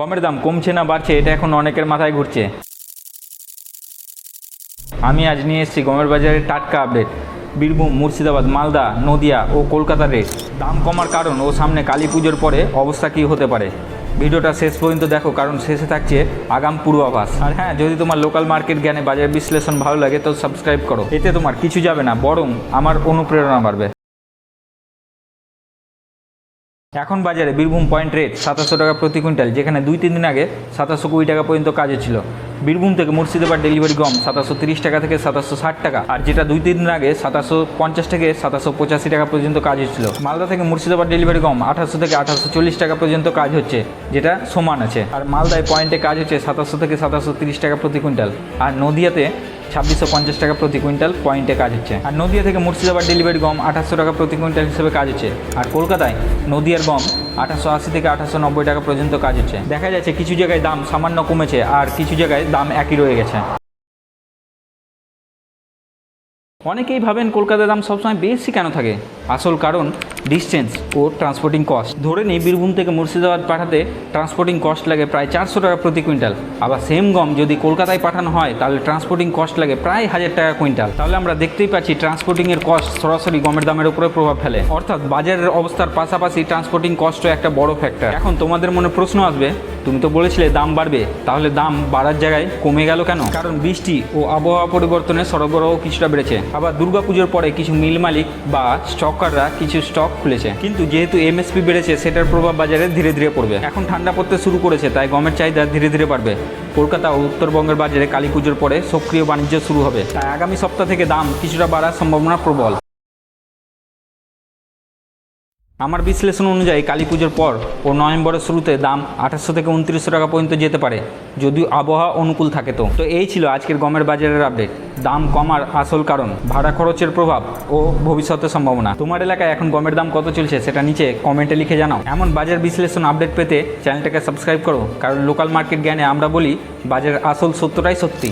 গমের দাম কমছে না বাড়ছে, এটা এখন অনেকের মাথায় ঘুরছে। আমি আজ নিয়ে এসেছি গমের বাজারের টাটকা আপডেট বীরভূম, মুর্শিদাবাদ, মালদা, নদিয়া ও কলকাতার রেট দাম কমার কারণ ও সামনে কালী পুজোর পরে অবস্থা কী হতে পারে। ভিডিওটা শেষ পর্যন্ত দেখো, কারণ শেষে থাকছে আগাম পূর্বাভাস। আর হ্যাঁ যদি তোমার লোকাল মার্কেট জ্ঞানে বাজার বিশ্লেষণ ভালো লাগে, তো সাবস্ক্রাইব করো। এতে তোমার কিছু যাবে না, বরং আমার অনুপ্রেরণা বাড়বে। এখন বাজারে বীরভূম পয়েন্ট রেট সাতাশশো টাকা প্রতি কুইন্টাল, যেখানে দুই তিন দিন আগে সাতাশশো কুড়ি টাকা পর্যন্ত কাজে ছিল। বীরভূম থেকে মুর্শিদাবাদ ডেলিভারি গম সাতাশশো তিরিশ টাকা থেকে সাতাশশো ষাট টাকা, আর যেটা দুই তিন দিন আগে সাতাশশো পঞ্চাশ থেকে সাতাশশো পঁচাশি টাকা পর্যন্ত কাজ হচ্ছিল মালদা থেকে মুর্শিদাবাদ ডেলিভারি গম আঠাশশো থেকে আঠাশশো চল্লিশ টাকা পর্যন্ত কাজ হচ্ছে, যেটা সমান আছে। আর মালদায় পয়েন্টে কাজ হচ্ছে সাতাশশো থেকে সাতাশশো তিরিশ টাকা প্রতি কুইন্টাল। আর নদিয়াতে ছাব্বিশশো পঞ্চাশ টাকা প্রতি কুইন্টাল পয়েন্টে কাজ হচ্ছে। আর নদিয়া থেকে মুর্শিদাবাদ ডেলিভারি গম আঠাশশো টাকা প্রতি কুইন্টাল হিসেবে কাজ হচ্ছে। আর কলকাতায় নদিয়ার গম আঠাশশো আশি থেকে আঠাশশো নব্বই টাকা পর্যন্ত কাজ হচ্ছে। দেখা যাচ্ছে কিছু জায়গায় দাম সামান্য কমেছে আর কিছু জায়গায় দাম একই রয়ে গেছে। অনেকেই ভাবেন কলকাতার দাম সবসময় বেশি কেন থাকে? আসল কারণ ডিস্টেন্স ও ট্রান্সপোর্টিং কস্ট ধরে নিই বীরভূম থেকে মুর্শিদাবাদ পাঠাতে ট্রান্সপোর্টিং কস্ট লাগে প্রায় চারশো টাকা প্রতি কুইন্টাল। আবার সেম গম যদি কলকাতায় পাঠানো হয়, তাহলে ট্রান্সপোর্টিং কস্ট লাগে প্রায় হাজার টাকা কুইন্টাল। তাহলে আমরা দেখতেই পাচ্ছি ট্রান্সপোর্টিংয়ের কস্ট সরাসরি গমের দামের উপরে প্রভাব ফেলে। অর্থাৎ বাজারের অবস্থার পাশাপাশি ট্রান্সপোর্টিং কস্টও একটা বড় ফ্যাক্টর এখন তোমাদের মনে প্রশ্ন আসবে, তুমি তো বলেছিলে দাম বাড়বে, তাহলে দাম বাড়ার জায়গায় কমে গেল কেন? কারণ বৃষ্টি ও আবহাওয়া পরিবর্তনে সরবরাহ কিছুটা বেড়েছে। আবার দুর্গাপুজোর পরে কিছু মিল মালিক বা স্টকাররা কিছু স্টক খুলেছে। কিন্তু যেহেতু এমএসপি বেড়েছে, সেটার প্রভাব বাজারে ধীরে ধীরে পড়বে। এখন ঠান্ডা পড়তে শুরু করেছে, তাই গমের চাহিদা ধীরে ধীরে বাড়বে। কলকাতা ও উত্তরবঙ্গের বাজারে কালী পুজোর পরে সক্রিয় বাণিজ্য শুরু হবে। তাই আগামী সপ্তাহ থেকে দাম কিছুটা বাড়ার সম্ভাবনা প্রবল। আমার বিশ্লেষণ অনুযায়ী কালী পুজোর পর ও নভেম্বরের শুরুতে দাম আঠাশশো থেকে উনত্রিশশো টাকা পর্যন্ত যেতে পারে, যদিও আবহাওয়া অনুকূল থাকে তো। তো এই ছিল আজকের গমের বাজারের আপডেট দাম কমার আসল কারণ, ভাড়া খরচের প্রভাব ও ভবিষ্যতের সম্ভাবনা। তোমার এলাকায় এখন গমের দাম কত চলছে সেটা নিচে কমেন্টে লিখে জানাও। এমন বাজার বিশ্লেষণ আপডেট পেতে চ্যানেলটাকে সাবস্ক্রাইব করো, কারণ লোকাল মার্কেট জ্ঞানে আমরা বলি, বাজারের আসল সত্যটাই সত্যি।